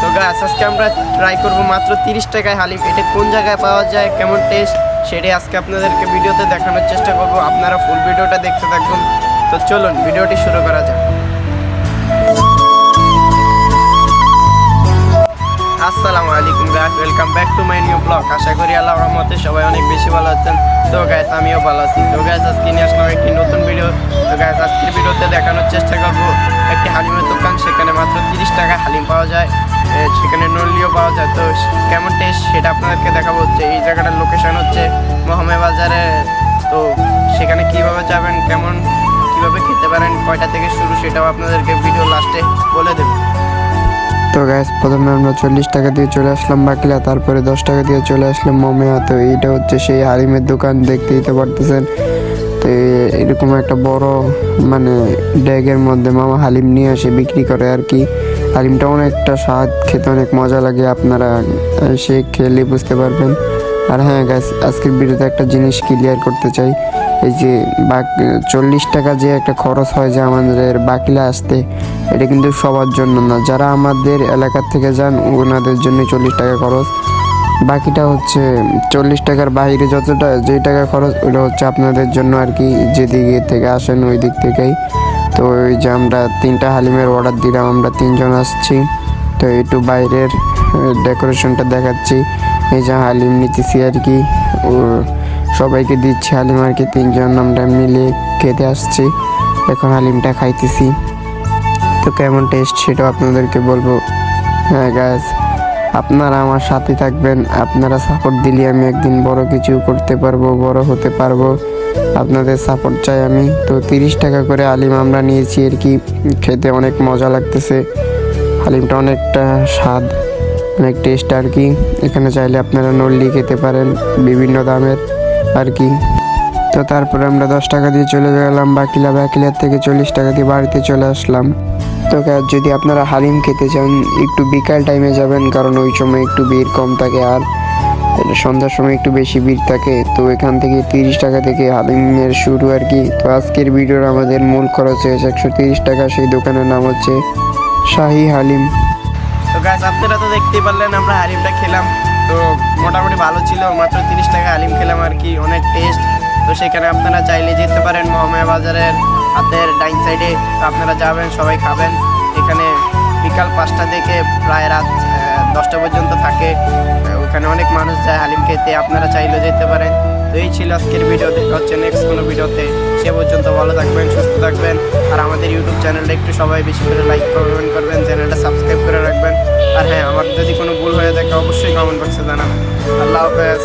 তো গাছ আজকে আমরা ট্রাই করব মাত্র তিরিশ টাকায় হালিম এটা কোন জায়গায় পাওয়া যায়, কেমন টেস্ট সেটাই আজকে আপনাদেরকে ভিডিওতে দেখানোর চেষ্টা করব। আপনারা ফুল ভিডিওটা দেখতে থাকুন। তো চলুন, ভিডিওটি শুরু করা যাক। আসসালামু আলাইকুম guys welcome back to my new blog আশা করি আল্লাহ রহমতে সবাই অনেক বেশি ভালো আছেন। তো গাইস আমিও ভালো আছি। তো গাইস আজকে নিয়ে আসলাম একটি নতুন ভিডিও তো গাইস আজকের ভিডিওতে দেখানোর চেষ্টা করব, একটি হালিমের দোকান। সেখানে মাত্র তিরিশ টাকা হালিম পাওয়া যায়। সেখানে নলিও পাওয়া যায়। তো কেমন টেস্ট সেটা আপনাদেরকে দেখাবো হচ্ছে এই জায়গাটার লোকেশন হচ্ছে মহামে বাজারে। তো সেখানে কীভাবে যাবেন, কেমন, কীভাবে খেতে পারেন, কয়টা থেকে শুরু সেটাও আপনাদেরকে ভিডিও লাস্টে বলে দেবো। তো গ্যাস প্রথমে আমরা চল্লিশ টাকা দিয়ে চলে আসলাম বাকিলা, তারপরে দশ টাকা দিয়ে চলে আসলাম মমেয়া। তো এইটা হচ্ছে সেই হালিমের দোকান দেখতে দিতে পারতেছেন। তো এরকম একটা বড় মানে ড্যাগের মধ্যে মামা হালিম নিয়ে আসে বিক্রি করে আর কি। হালিমটা অনেকটা স্বাদ খেতে অনেক মজা লাগে, আপনারা সে খেলে বুঝতে পারবেন। আর হ্যাঁ গ্যাস আজকের ভিডিওতে একটা জিনিস ক্লিয়ার করতে চাই। এই যে বাকি, চল্লিশ টাকা যে একটা খরচ হয় যে আমাদের বাকিলা আসতে, এটা কিন্তু সবার জন্য না। যারা আমাদের এলাকার থেকে যান, ওনাদের জন্য চল্লিশ টাকা খরচ। বাকিটা হচ্ছে চল্লিশ টাকার বাইরে যতটা, যেই টাকা খরচ, ওটা হচ্ছে আপনাদের জন্য আর কি, যেদিকে থেকে আসেন ওই দিক থেকেই। তো ওই যে আমরা তিনটা হালিমের অর্ডার দিলাম, আমরা তিনজন আসছি। তো একটু বাইরের ডেকোরেশনটা দেখাচ্ছি। এই যে হালিম নিতেছি আর কি। সবাইকে দিচ্ছি হালিম আর কি, তিনজন আমরা মিলে খেতে আসছি। এখন হালিমটা খাইতেছি। তো কেমন টেস্ট সেটাও আপনাদেরকে বলব। হ্যাঁ গাছ আপনারা আমার সাথে থাকবেন। আপনারা সাপোর্ট দিলে আমি একদিন বড় কিছু করতে পারব, বড় হতে পারব। আপনাদের সাপোর্ট চাই আমি। তো তিরিশ টাকা করে আলিম আমরা নিয়েছি আর কি খেতে অনেক মজা লাগতেছে। হালিমটা অনেকটা স্বাদ, অনেক টেস্ট আর কি। এখানে চাইলে আপনারা নল্লি খেতে পারেন, বিভিন্ন দামের আর কি। তো তারপরে আমরা দশ টাকা দিয়ে চলে গেলাম, বাকিলা বাকিলার থেকে চল্লিশ টাকা দিয়ে বাড়িতে চলে আসলাম। তো যদি আপনারা হালিম খেতে চান, একটু বিকাল টাইমে যাবেন, কারণ ওই সময় একটু ভিড় কম থাকে আর সন্ধ্যার সময় একটু বেশি ভিড় থাকে। তো এখান থেকে তিরিশ টাকা থেকে হালিমের শুরু আর কি। তো আজকের ভিডিওর আমাদের মূল খরচ হয়েছে একশো তিরিশ টাকা। সেই দোকানের নাম হচ্ছে শাহি হালিম। তো গাছ আপনারা তো দেখতেই পারলেন, আমরা হালিমটা খেলাম। তো মোটামুটি ভালো ছিল, মাত্র তিরিশ টাকা হালিম খেলাম আর কি, অনেক টেস্ট তো সেখানে আপনারা চাইলে যেতে পারেন মহামায়া বাজারের হাতের ডাইন সাইডে আপনারা যাবেন, সবাই খাবেন। এখানে বিকাল পাঁচটা থেকে প্রায় রাত দশটা পর্যন্ত থাকে। ওখানে অনেক মানুষ যায় হালিম খেতে, আপনারা চাইলে যেতে পারেন। তো এই ছিল আজকের ভিডিও দেখা হচ্ছে নেক্সট কোনো ভিডিওতে সে পর্যন্ত ভালো থাকবেন, সুস্থ থাকবেন। আর আমাদের ইউটিউব চ্যানেলটা একটু সবাই বেশি করে লাইক কমেন্ট করবেন চ্যানেলটা সাবস্ক্রাইব করে রাখবেন। আর হ্যাঁ আমার যদি কোনো ভুল হয়ে থাকে, অবশ্যই কমেন্ট বক্সে জানাবেন। আল্লাহ হাফেজ।